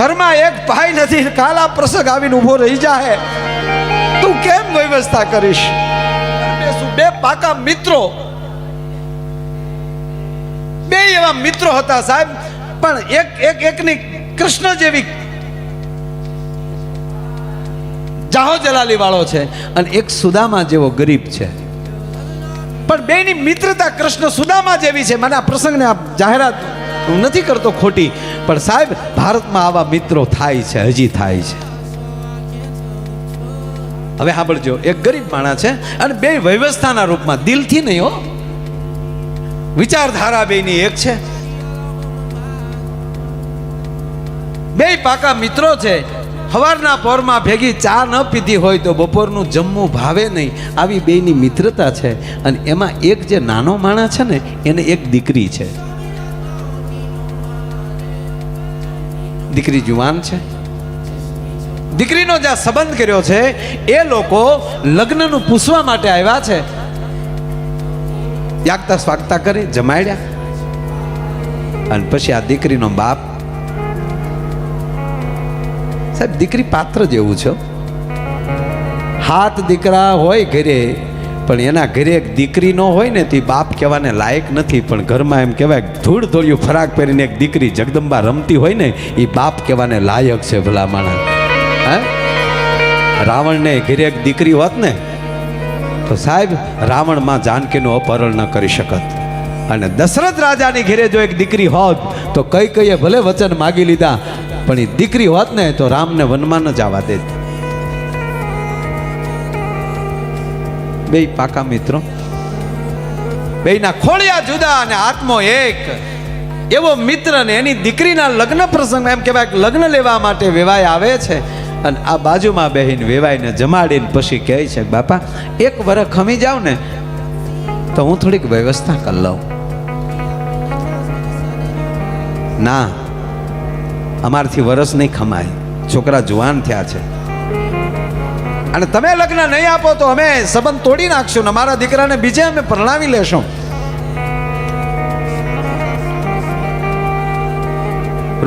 ઘરમાં એક ભાઈ નથી, કાલા પ્રસંગ આવીને ઊભો રહી જાહે. તું કેમ વ્યવસ્થા કરીશ? બે પાકા મિત્રો? બે એવા મિત્રો હતા સાહેબ, પણ એક એક, એકની કૃષ્ણ જેવી જાહો જલાલી વાળો છે અને એક સુદામા જેવો ગરીબ છે. પણ બેની મિત્રતા કૃષ્ણ સુદામા જેવી છે. મને આ પ્રસંગને આ જાહેરાત હું નથી કરતો ખોટી, પણ સાહેબ, ભારતમાં આવા મિત્રો થાય છે, હજી થાય છે. હવે સાંભળજો, એક ગરીબ માણસ છે અને બે વ્યવસ્થાના રૂપમાં, દિલથી નહીં હો. વિચારધારા બેની એક છે. બે પાકા મિત્રો છે સવારના પોરમાં ભેગી ચા ન પીધી હોય તો બપોરનું જમવું ભાવે નહીં. આવી બેની મિત્રતા છે અને એમાં એક જે નાનો માણસ છે ને, એને એક દીકરી છે. દીકરી જુવાન છે? દીકરીનો જ્યાં સંબંધ કર્યો છે, એ લોકો લગ્નનું પૂછવા માટે આવ્યા છે. યાગતા સ્વાગતા કરી, જમાડ્યા. અને પછી આ દીકરીનો બાપ. સાહેબ, દીકરી પાત્ર જેવું છે હાથ દીકરા હોય ઘરે પણ એના ઘરે એક દીકરી ન હોય ને તે બાપ કહેવાને લાયક નથી, પણ ઘરમાં એમ કહેવાય, ધૂળ ધોળિયું ફરાક પહેરીને એક દીકરી જગદંબા રમતી હોય ને એ બાપ કહેવાને લાયક છે ભલા માણસ. હે? રાવણને ઘરે એક દીકરી હોત ને, તો સાહેબ રાવણમાં જાનકીનું અપહરણ ન કરી શકત. અને દશરથ રાજાની ઘેરે જો એક દીકરી હોત, તો કઈ કઈએ ભલે વચન માગી લીધા, પણ એ દીકરી હોત ને, તો રામને વનમાં ન જવા દેત. બે પાકા મિત્રો. બેયના ખોળિયા જુદા અને આત્મો એક. એવો મિત્ર ને એની દીકરીના લગ્ન પ્રસંગ એમ કહેવાય લગ્ન લેવા માટે વેવાય આવે છે. અને આ બાજુમાં બેહીને વેવાઈને જમાડીને પછી કહે છે, બાપા, એક વરસ ખમી જાવ ને તો હું થોડીક વ્યવસ્થા કરી લઉં. ના, અમારથી વરસ નહીં ખમાય. છોકરા જુવાન થયા છે. અને તમે લગ્ન નહીં આપો તો અમે સંબંધ તોડી નાખશું ને મારા દીકરાને બીજે અમે પરણાવી લેશું.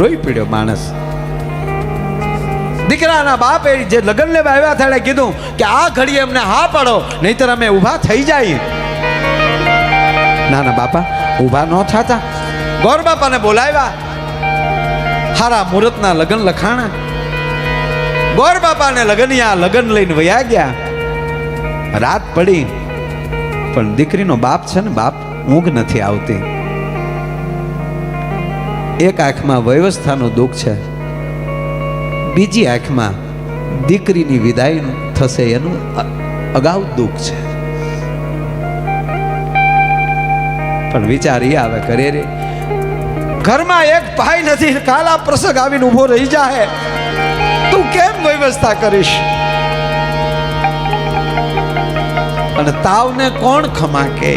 રોઈ પીડ્યો માણસ. દીકરાના બાપે જે લગ્ન લેવા આવ્યા હતા કીધું કે આ ઘડીએ અમને હા પાડો, નહીતર અમે ઊભા થઈ જાય. ના ના બાપા, ઊભા ન થતા. ગોર બાપાને બોલાવ્યા. હારા મુહૂર્તના લગ્ન લખાણા. ગોર બાપાને લગનિયા લગન લઈને વયા ગયા. રાત પડી, પણ દીકરીનો બાપ છે ને બાપ ઊંઘ નથી આવતી. એક આંખમાં વ્યવસ્થાનું દુઃખ છે, બીજી આંખમાં દીકરીની વિદાય થશે એનું અગાઉ દુઃખ છે. પણ વિચાર એ આવે કરે રે, ઘરમાં એક ભાઈ નથી, કાલા પ્રસંગ આવીને ઊભો રહી જાય કેમ વ્યવસ્થા કરીશ? અને તાવને કોણ ખમાકે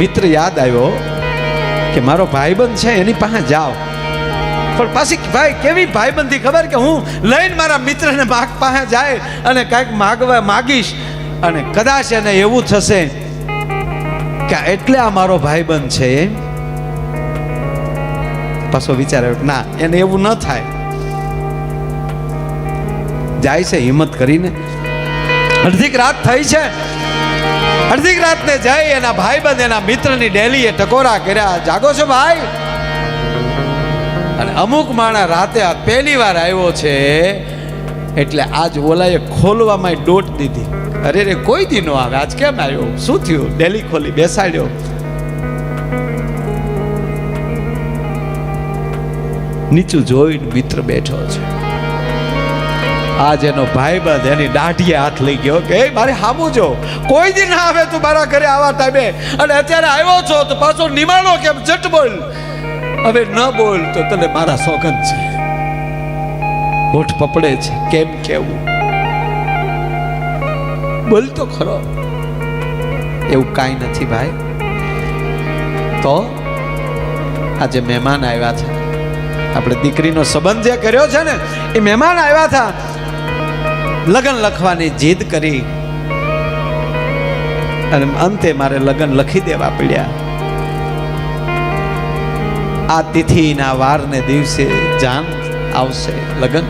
મિત્ર યાદ આવ્યો કે મારો ભાઈબંધ છે, એની પાસે જાઓ. પણ પાછી ભાઈ, કેવી ભાઈબંધી ખબર કે હું લઈને મારા મિત્રને માગ પાસે જાય અને કાંઈક માગવા માગીશ? અને કદાચ એને એવું થશે કે એટલે આ મારો ભાઈબંધ છે, એમ? પાછો વિચાર આવ્યો ના, એને એવું ન થાય. જાય છે, હિંમત કરીને. અડધીક રાત થઈ છે. અડધીક રાતને જઈ એના ભાઈબંધ, એના મિત્રની ડેલીએ ટકોરા કર્યા. જાગો છો ભાઈ? અને અમુક માણા રાતે આ પહેલી વાર આવ્યો છે, એટલે આજ ઓલાએ ખોલવામાં ડોટ દીધી. અરે રે, કોઈ દી નો આવે. આજ કેમ આવ્યો? શું થયું? ડેલી ખોલી બેસાડ્યો. નીચું જોઈને મિત્ર બેઠો છે. આજ એનો ભાઈબંધ એની દાઢીએ હાથ લઈ ગયો કે મારે હામું જો. કોઈ દી ના આવે તું મારા ઘરે આવા ટાઈમે. અને અત્યારે આવ્યો છો તો પાછો નિમાણો કેમ? જટ બોલ. હવે ન બોલ તો તને મારા સોગંદ છે. હોઠ પપડે છે, કેમ કેવું? બોલ તો ખરો. એવું કાંઈ નથી ભાઈ. તો? આજે મહેમાન આવ્યા છે. આપણે દીકરીનો સંબંધ જે કર્યો છે ને, એ મહેમાન આવ્યા હતા. લગ્ન લખવાની જીદ કરી. અને અંતે મારે લગ્ન લખી દેવા પડ્યા. આ તિથિના વારને દિવસે જાન આવશે, લગ્ન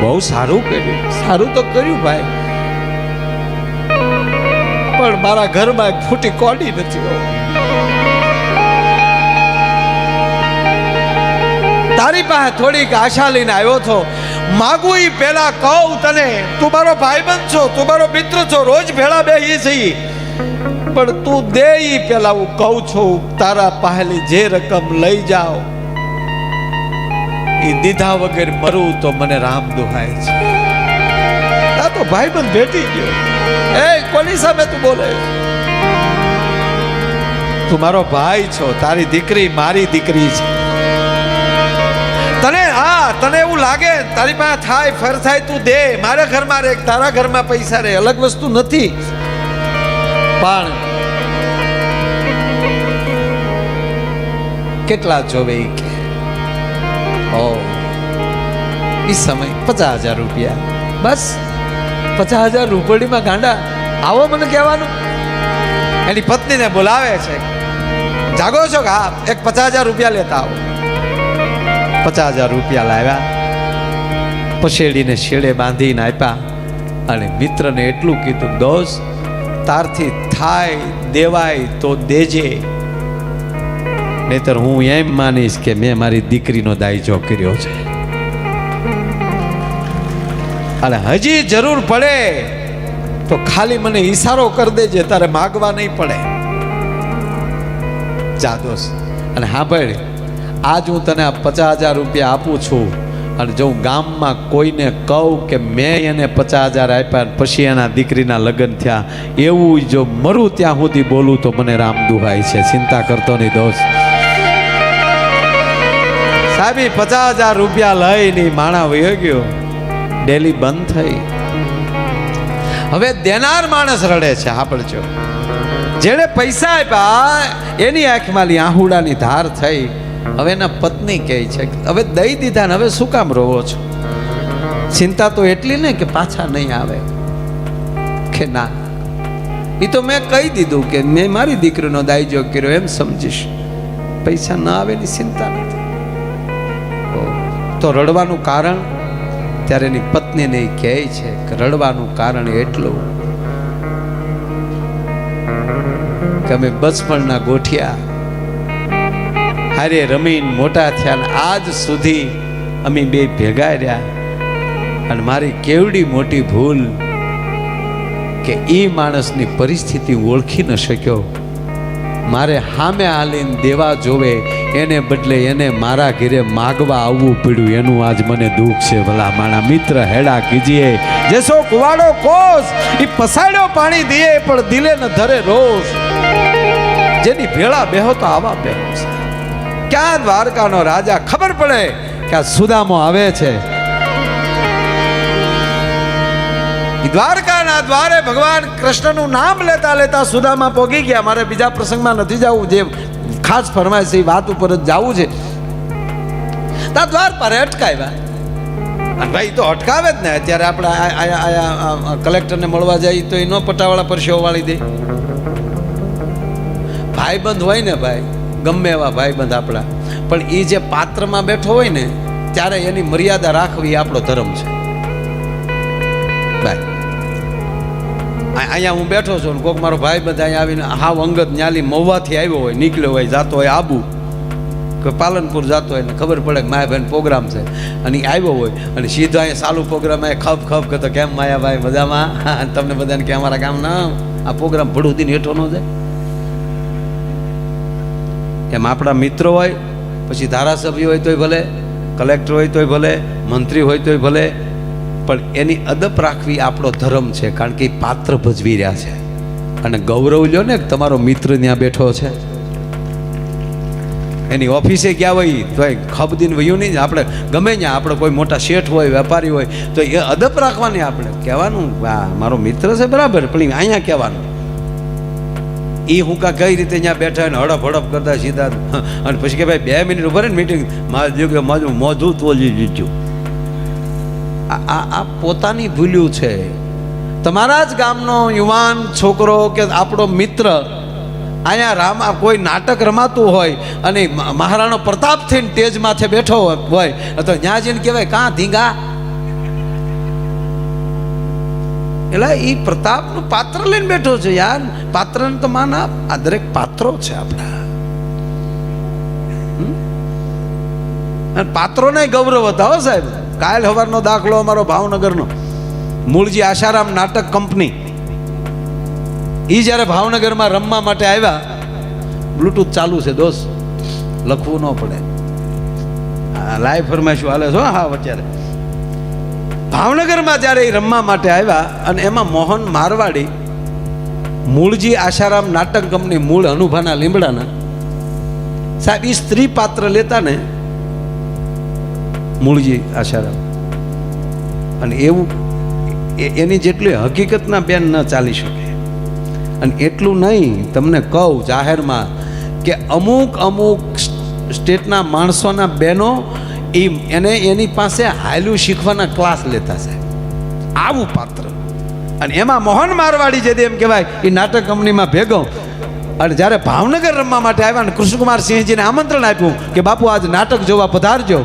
બહુ સારું કર્યું. સારું તો કર્યું ભાઈ. પણ મારા ઘરમાં ફૂટી કોડી નથી તારી પાસે થોડીક આશા લઈને આવ્યો છો. માગું એ પેલા કહું તને, તું મારો ભાઈબંધ છો, તું મારો મિત્ર છો, રોજ ભેળા બેહી છીએ પણ તું દે એ પહેલા હું કહું છું, તારા પહેલી જે રકમ લઈ જાઓ. એ દીધા વગર મરું તો મને રામ દુહાય છે. આ તો ભાઈબંધ ભેટી ગયો. એ, કોની સામે તું બોલે? તું મારો ભાઈ છો, તારી દીકરી મારી દીકરી છે. તને એવું લાગે, તારી પાસે થાય, ફર થાય, તું દે, મારા ઘરમાં રે તારા ઘરમાં પૈસા રે અલગ વસ્તુ નથી. પણ કેટલા જોવે કે? ઓ, ઈ સમય પચાસ હજાર રૂપિયા. બસ, પચાસ હજાર રૂપડીમાં ગાંડા. આવો મને કહેવાનું. એની પત્નીને બોલાવે છે. જાગો છો કે હા, એક પચાસ હજાર રૂપિયા લેતા આવો. પચાસ હજાર રૂપિયા લાવ્યા. પછેડીને શેડે બાંધીને આપ્યા. અને મિત્રને એટલું કીધું દોસ્ત તારથી થાય, દેવાય, તો દેજે. નહીતર હું એમ માનીશ કે મેં મારી દીકરીનો દાયજો કર્યો છે. અને હજી જરૂર પડે તો ખાલી મને ઈશારો કરી દેજે, તારે માગવા નહીં પડે. જા દોસ્ત અને હા ભાઈ આજ હું તને પચાસ હજાર રૂપિયા આપું છું. અને જો હું ગામમાં કોઈને કહું કે મેં એને પચાસ હજાર આપ્યા પછી એના દીકરીના લગ્ન થયા, એવું જો મરું ત્યાં સુધી બોલું તો મને રામ દુહાય છે. ચિંતા કરતો નહીં દોસ્ત. સાહેબ પચાસ હજાર રૂપિયા લઈને માણા વયો ગયો. ડેલી બંધ થઈ. હવે દેનાર માણસ રડે છે સાંભળજો જેણે પૈસા આપ્યા, એની આંખમાં આહુડાની ધાર થઈ. હવે એના પત્ની કહે છે હવે દઈ દીધા ને હવે શું કામ રોવો છો? ચિંતા તો એટલી ને કે પાછા નહીં આવે. કે ના. એ તો મેં કહી દીધું કે મેં મારી દીકરીનો દાયજો કર્યો, એમ સમજીશ. પૈસા ના આવે એની ચિંતા નથી. તો રડવાનું કારણ? ત્યારે એની પત્નીને ઈ કહે છે કે રડવાનું કારણ એટલું કે અમે બચપણના ગોઠિયા હારે રમીને, મોટા થયા ને આજ સુધી અમે બે ભેગા રહ્યા. અને મારી કેવડી મોટી ભૂલ કે એ માણસની પરિસ્થિતિ ઓળખી ન શક્યો. મારે હામે હાલીને દેવા જોવે, એને બદલે એને મારા ઘેરે માગવા આવવું પડ્યું. એનું આજ મને દુઃખ છે. ભલા માણા મિત્ર હેડા કીજીએ જેસો કુવાડો કોસ એ પસાડ્યો પાણી દીએ, પણ દિલે ન ધરે રોષ જેની ભેળા બેહો તો આવા બેહો છે. ક્યાં દ્વારકાનો રાજા? ખબર પડે કે આ સુદામો આવે છે. દ્વારકાના દ્વારે ભગવાન કૃષ્ણનું નામ લેતા લેતા સુદામા પોગી ગયા. મારે બીજા પ્રસંગમાં નથી જવું, જે ખાસ ફરમાય છે એ વાત ઉપર જ જવું છે. તા દ્વાર પર અટકાવ્યા ભાઈ તો અટકાવે જ ને. અત્યારે આપણે કલેક્ટરને મળવા જઈએ તો એ ન પટાવાળા પરસેવો વાળી દે. ભાઈબંધ હોય ને ભાઈ ગમે એવા ભાઈબંધ આપણા. પણ એ જે પાત્રમાં બેઠો હોય ને, ત્યારે એની મર્યાદા રાખવી એ આપણો ધર્મ છે. બાય. અહીંયા હું બેઠો છું કોક મારો ભાઈ બંધ અહીંયા આવીને હાવ અંગત ન્યાલી મહુવાથી આવ્યો હોય, નીકળ્યો હોય, જાતો હોય આબુ. કે પાલનપુર જાતો હોય ને, ખબર પડે કે માયા ભાઈ પ્રોગ્રામ છે. અને આવ્યો હોય, અને સીધો અહીંયા ચાલુ પ્રોગ્રામ અહીંયા ખપ ખપ કરતો કેમ માયા ભાઈ મજામાં તમને બધાને કે અમારા ગામ ના આ પ્રોગ્રામ ભડું દીને હેઠો ન જાય. એમ આપણા મિત્રો હોય, પછી ધારાસભ્ય હોય તોય ભલે, કલેક્ટર હોય તોય ભલે, મંત્રી હોય તોય ભલે, પણ એની અદપ રાખવી આપણો ધર્મ છે, કારણ કે એ પાત્ર ભજવી રહ્યા છે. અને ગૌરવ લ્યો ને તમારો મિત્ર ત્યાં બેઠો છે. એની ઓફિસે ગયા હોય તો ખબદીન વયું નહીં આપણે ગમે ત્યાં, આપણે કોઈ મોટા શેઠ હોય, વેપારી હોય, તો એ અદપ રાખવાની આપણે. કહેવાનું મારો મિત્ર છે બરાબર, પણ અહીંયા કહેવાનું. એ હું કા કઈ રીતે ત્યાં બેઠા અને હડપ હડપ કરતા સીધા અને પછી કે ભાઈ બે મિનિટ ઊભા ને મીટિંગ મારે જો કે મારું મોઢું તોલી લીધું આ આ પોતાની ભૂલ્યું છે. તમારા જ ગામનો યુવાન છોકરો કે આપણો મિત્ર અહીંયા રામ કોઈ નાટક રમાતું હોય અને મહારાણો પ્રતાપ થઈને તેજ માથે બેઠો હોય, તો ત્યાં જઈને કહેવાય, કાં ધીંગા? એટલે એ પ્રતાપનું પાત્ર લઈને બેઠો છે યાર. પાત્રને તો માન આપ. આ દરેક પાત્રો છે આપણા. પાત્રોને ગૌરવ હતા સાહેબ. કાલ હવારનો દાખલો અમારો ભાવનગરનો. મૂળજી આશારામ નાટક કંપની. એ જ્યારે ભાવનગરમાં રમવા માટે આવ્યા બ્લુટૂથ ચાલુ છે દોસ્ત. લખવું ન પડે. લાઈવ ફરમાઈશું. હાલે છો હા, અત્યારે. ભાવનગરમાં જ્યારે એ રમવા માટે આવ્યા અને એમાં મોહન મારવાડી, મૂળજી આશારામ નાટક કંપની મૂળ અનુભાના લીમડાના, સાહેબ એ સ્ત્રી પાત્ર લેતા ને મૂળજી આશારામ. અને એવું એની જેટલી હકીકતના બેન ન ચાલી શકે. અને એટલું નહીં, તમને કહું જાહેરમાં કે અમુક અમુક સ્ટેટના માણસોના બહેનો એ એને એની પાસે હાયલું શીખવાના ક્લાસ લેતા છે આવું પાત્ર. અને એમાં મોહન મારવાડી જે એમ કહેવાય એ નાટક કંપનીમાં ભેગો. અને જ્યારે ભાવનગર રમવા માટે આવ્યા ને કૃષ્ણકુમાર સિંહજીને આમંત્રણ આપ્યું કે બાપુ આજ નાટક જોવા પધારજો.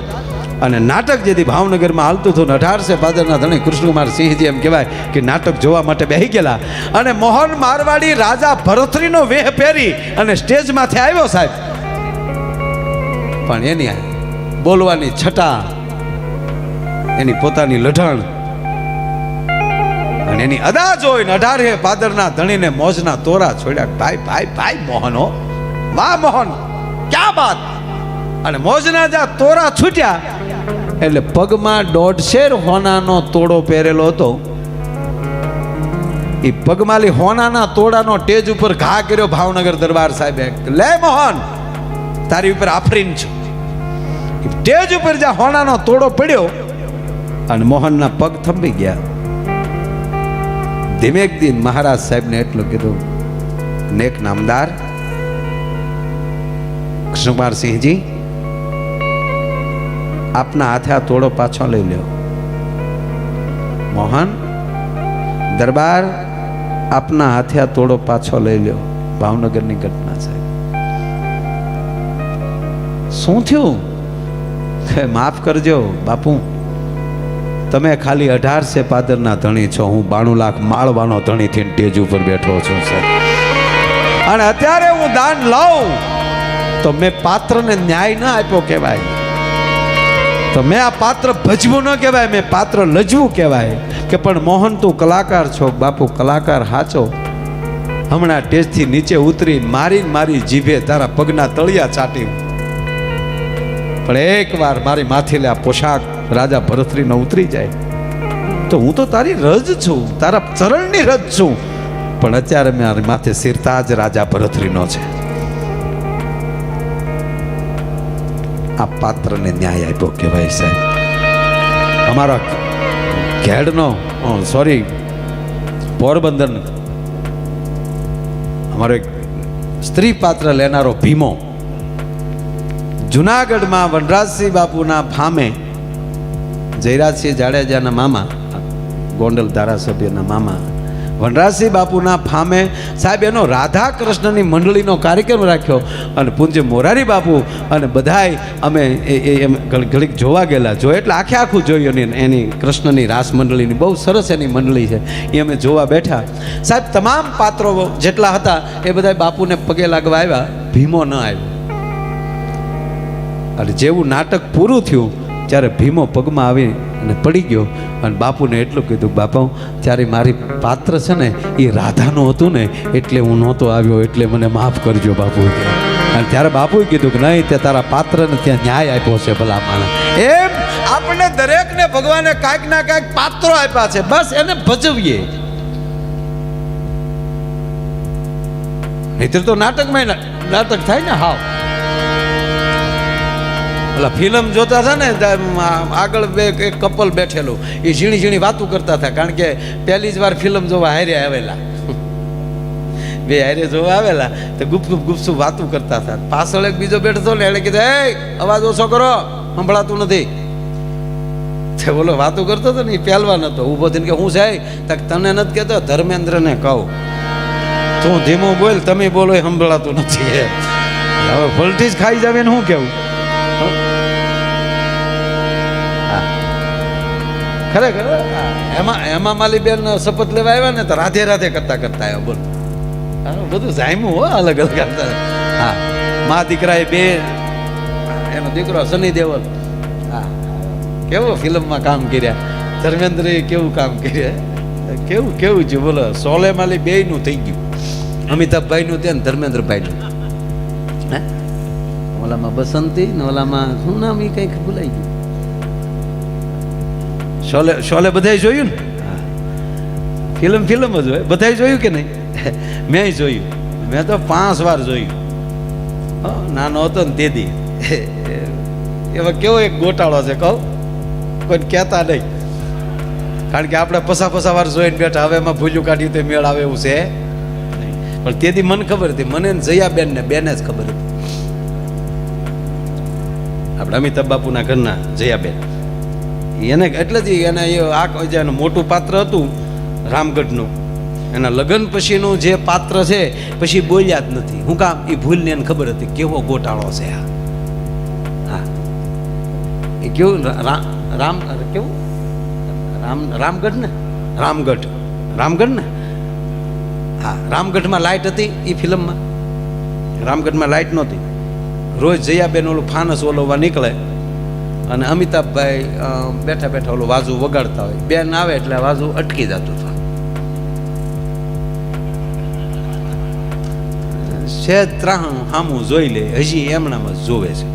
અને નાટક જેથી ભાવનગરમાં હાલતું હતું ને અઢારસે ભાદરના ધણી કૃષ્ણકુમાર સિંહજી એમ કહેવાય કે નાટક જોવા માટે બેહી ગયેલા. અને મોહન મારવાડી રાજા ભરથરીનો વેહ પહેરી અને સ્ટેજમાંથી આવ્યો સાહેબ. પણ એની બોલવાની છટા, એની પોતાની લઢણ અને એની અદા જોઈને અઢારે પાદરના ધણીને મોજના તોરા છોડ્યા. ભાઈ ભાઈ ભાઈ, મોહનો, વાહ, મોહન, ક્યાં બાત? અને મોજના જ્યાં તોરા છૂટ્યા. એટલે પગમાં દોઢશેર હોનાનો તોડો પહેરેલો હતો. એ પગમાલી હોનાના તોડાનો ટેજ ઉપર ઘા કર્યો ભાવનગર દરબાર સાહેબે. લે, મોહન, તારી ઉપર આફરીન છું. ટેજ ઉપર જ્યાં હોણાનો તોડો પડ્યો અને મોહનના પગ થંભી ગયા. ધીમેક દિન મહારાજ સાહેબને એટલું કીધું, નેક નામદાર, કૃષ્ણકુમાર સિંહજી, આપના હાથે આ તોડો પાછો લઈ લ્યો. મોહન, દરબાર આપના હાથે આ તોડો પાછો લઈ લ્યો. ભાવનગરની ઘટના છે. શું થયું? કે માફ કરજો, બાપુ. તમે ખાલી અઢારસે પાદરના ધણી છો. હું બાણું લાખ માળવાનો ધણી થઈને ટેજ ઉપર બેઠો છું સર અને અત્યારે હું દાન લઉં, તો મેં પાત્રને ન્યાય ના આપ્યો કહેવાય. તો મેં આ પાત્ર ભજવું ન કહેવાય, મેં પાત્ર લજવું કહેવાય કે પણ મોહન તું કલાકાર છો, બાપુ કલાકાર હાચો. હમણાં ટેજથી નીચે ઉતરી મારી મારી જીભે તારા પગના તળિયા ચાટી. પણ એકવાર મારી માથે આ પોશાક રાજા ભરતરીનો ઉતરી જાય. તો હું તો તારી રજ છું, તારા ચરણની રજ છું. પણ અત્યારે મારી માથે સિરતાજ રાજા ભરતરીનો છે. આ પાત્રને ન્યાય આપ્યો કહેવાય સાહેબ. અમારા ઘેડનો સોરી પોરબંદર અમારો એક સ્ત્રી પાત્ર લેનારો ભીમો જુનાગઢમાં વનરાજસિંહ બાપુના ફામે જયરાજસિંહ જાડેજાના મામા, ગોંડલ ધારાસભ્યના મામા, વનરાજસિંહ બાપુના ફામે સાહેબ એનો રાધા કૃષ્ણની મંડળીનો કાર્યક્રમ રાખ્યો અને પૂજ્ય મોરારી બાપુ અને બધાય અમે એ એમ ઘડીક જોવા ગયેલા. જો એટલે આખે આખું જોયું એની એની કૃષ્ણની રાસ મંડળીની. બહુ સરસ એની મંડળી છે. એ અમે જોવા બેઠા. સાહેબ, તમામ પાત્રો જેટલા હતા એ બધા બાપુને પગે લાગવા આવ્યા. ભીમો ન આવ્યો. અને જેવું નાટક પૂરું થયું, ત્યારે ભીમો પગમાં આવી અને પડી ગયો. અને બાપુને એટલું કીધું, બાપા ત્યારે મારી પાત્ર છે ને, એ રાધાનું હતું ને, એટલે હું નહોતો આવ્યો, એટલે મને માફ કરજો બાપુ અને ત્યારે બાપુએ કીધું કે, નહીં, તે તારા પાત્રને ત્યાં ન્યાય આપ્યો છે, ભલા માણસ. એમ આપણે દરેકને ભગવાને કાંઈક ના કાંઈક પાત્રો આપ્યા છે. બસ એને ભજવીએ. નહીતર તો નાટકમાં નાટક થાય ને, હાવ. ઓલા ફિલ્મ જોતા હતા ને આગળ બે એક કપલ બેઠેલું. એ ઝીણી ઝીણી વાતું કરતા હતા, કારણ કે પહેલી જ વાર ફિલ્મ જોવા હારે આવેલા. બે હારે જોવા આવેલા, તો ગુપ ગુપ ગુપસુપ વાતું કરતા હતા. પાછળ એક બીજો બેઠો ને એણે કીધું એ અવાજ ઓછો કરો, સંભળાતું નથી. તે બોલો વાતું કરતો હતો ને, એ પહેલવાન હતો, ઊભો થઈને કે, હું છે તક તને નથી કહેતો, ધર્મેન્દ્રને કહું. તું ધીમું બોલ, તમે બોલો, એ સંભળાતું નથી. હવે હવે જ ખાઈ જાવે ને શું કેવું? ખરેખર? એમાં એમાં માલી બેન શપથ લેવા આવ્યા ને તો રાધે રાધે કરતા કરતા આવ્યા, બોલ. બધું જામ્યું હો, અલગ અલગ કરતા હા. મા દીકરાએ બે, એનો દીકરો સની દેવલ હા. કેવો ફિલ્મમાં કામ કર્યા? ધર્મેન્દ્રએ કેવું કામ કર્યા? કેવું કેવું છે બોલો, સોલે માલી બે નું થઈ ગયું. અમિતાભભાઈનું ત્યાં ધર્મેન્દ્રભાઈનું. હે? ઓલામાં બસંતી ને ઓલામાં શું નામ એ કંઈક ભૂલાઈ ગયું? શોલે શોલે બધાય જોયું ને? ફિલ્મ ફિલ્મ જ હોય. બધાય જોયું કે નહીં? મેં જોયું. મેં તો પાંચ વાર જોયું. નાનો હતો ને તેદી એમાં કેવો એક ગોટાળો છે, કહું. કોઈ કહેતા નહીં. કારણ કે આપણે પસા પસા વાર જોઈને બેઠા. હવે એમાં ભૂજું કાઢ્યું તે મેળ આવે એવું છે. પણ તેથી મને ખબર હતી. મને જયાબેન ને બેને જ ખબર હતી. આપણે અમિતાભ બાપુના ઘરના જયાબેન. એને એટલે જ એને એ આ જે મોટું પાત્ર હતું, રામગઢનું. એના લગ્ન પછીનું જે પાત્ર છે, પછી બોલ્યા જ નથી. હું કામ એ ભૂલને એને ખબર હતી કેવો ગોટાળો છે આ. હા. એ કેવું? રામ કેવું? રામ રામગઢ ને રામગઢ. રામગઢ ને હા, રામગઢમાં લાઇટ હતી એ ફિલ્મમાં. રામગઢમાં લાઇટ નહોતી. રોજ જયાબેન ઓલું ફાનસ ઓલવવા નીકળે. અને અમિતાભભાઈ બેઠા બેઠા ઓલું વાજુ વગાડતા હોય. બેન આવે એટલે વાજુ અટકી જતું હતું. છે ત્રાહું સામું જોઈ લે, હજી એમણામાં જોવે છે.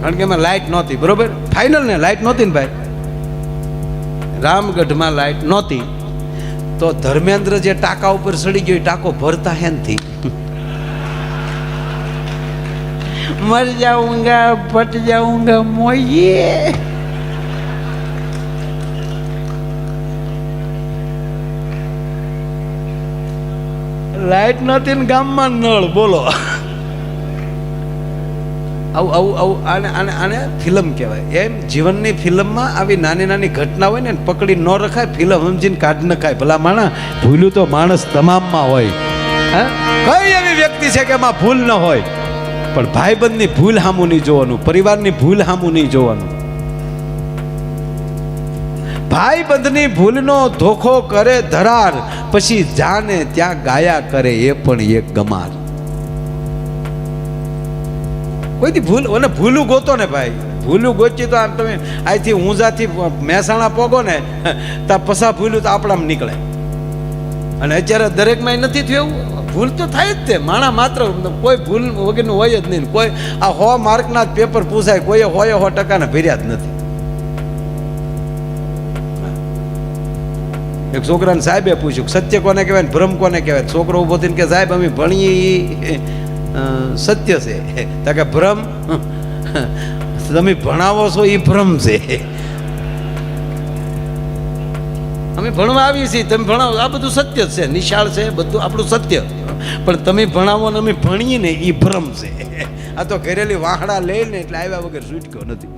કારણ કે એમાં લાઇટ નહોતી, બરોબર? ફાઇનલ ને લાઇટ નહોતી ને ભાઈ? રામગઢમાં લાઇટ નહોતી. તો ધર્મેન્દ્ર જે ટાંકા ઉપર ચડી ગયો, એ ટાંકો ભરતા હેનથી. મર જાઉંગા પટ જાઉંગા મોયે લાઈટ નથી ને ગામમાં નળ બોલો. આવું આવું આવું આને આને આને ફિલ્મ કહેવાય. એમ જીવનની ફિલ્મમાં આવી નાની નાની ઘટના હોય ને પકડી ન રખાય ફિલ્મ સમજીને કાઢ નખાય ભલા માણા ભૂલ્યું તો માણસ તમામમાં હોય. હા? કઈ એવી વ્યક્તિ છે કે એમાં ભૂલ ન હોય? પણ ભાઈબંધની ભૂલ હામુ નહીં જોવાનું, પરિવારની ભૂલ હામું નહીં જોવાનું. ભાઈબંધની ભૂલનો ધોખો કરે ધરાર, પછી જાને ત્યાં ગાયા કરે એ પણ એક ગમાર. કોઈથી ભૂલ અને ભૂલું ગોતો ને ભાઈ. ભૂલું ગોચી તો આમ તમે અહીંથી ઊંઝાથી મહેસાણા પોગો ને ત્યાં પસા ભૂલું તો આપણામાં નીકળે. અને અત્યારે દરેકમાં નથી થયું ભૂલ તો થાય જ તે. માણા માત્ર કોઈ ભૂલ વગરનું હોય જ નહીં. કોઈ આ હો માર્કના જ પેપર પૂછાય, કોઈએ હોય હો ટકાને ભર્યા જ નથી. એક છોકરાને સાહેબે પૂછ્યું, સત્ય કોને કહેવાય ભ્રમ કોને કહેવાય? છોકરો ઊભો થઈને કે, સાહેબ, અમે ભણીએ એ સત્ય છે. તો કે, ભ્રમ? તમે ભણાવો છો એ ભ્રમ છે. અમે ભણવા આવીએ છીએ. તમે ભણાવો. આ બધું સત્ય છે. નિશાળ છે, બધું આપણું સત્ય. પણ તમે ભણાવો અમે ભણીએ ને એ ભ્રમ છે. આ તો ઘરેલી વાહડા લઈને એટલે આવ્યા વગર છૂટક્યો નથી.